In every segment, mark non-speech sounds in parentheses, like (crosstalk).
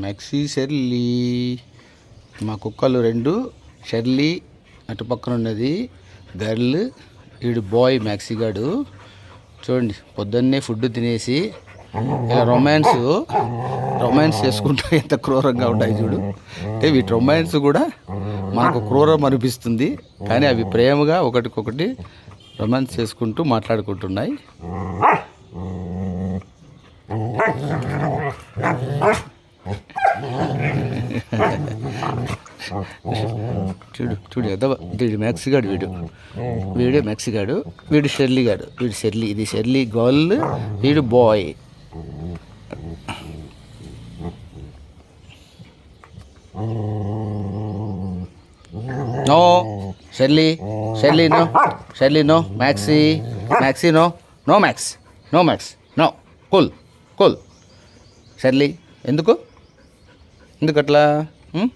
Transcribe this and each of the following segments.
మెక్సీ Shirley మా కుక్కలు రెండు షెర్లీ అటు పక్కన ఉన్నది గర్ల్ ఈడు బాయ్ మెక్సీగాడు చూడండి పొద్దున్నే ఫుడ్ తినేసి ఇలా రొమాన్స్ రొమాన్స్ చేసుకుంటూ (laughs) ఎంత క్రూరంగా ఉంటాయి చూడు. అంటే వీటి రొమాన్స్ కూడా మనకు క్రూరం అనిపిస్తుంది. కానీ అవి ప్రేమగా ఒకటికొకటి రొమాన్స్ చేసుకుంటూ మాట్లాడుకుంటున్నాయి. చూడు చూడు ఎదవ వీడు మ్యాక్సిగాడు వీడు. వీడు మ్యాక్సిగాడు వీడు షెర్లీ గాడు. వీడు షెర్లీ ఇది షెర్లీ గర్ల్ వీడు boy no Shirley Shirley no Shirley no Maxie Maxie no no Max no Max no cool cool. Shirley ఎందుకు? ఎందుకు అట్లా ఉం?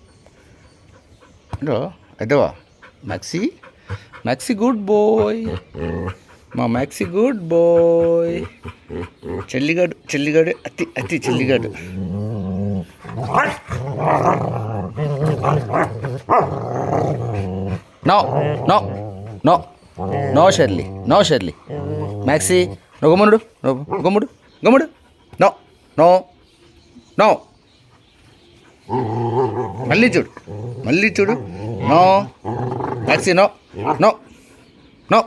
ఏంటో ఎదవా మ్యాక్సీ మ్యాక్సీ గుడ్ బాయ్. మా మ్యాక్సీ గుడ్ బాయ్. చెల్లిగాడు చెల్లిగాడు అతి అతి చెల్లిగాడు. No no no no Shirley no Shirley Maxie నువ్వు గమ్మునుడు నువ్వు గమ్ముడు గమ్ముడు నో నో నో మళ్ళీ చూడు మళ్ళీ చూడు no Maxie no no no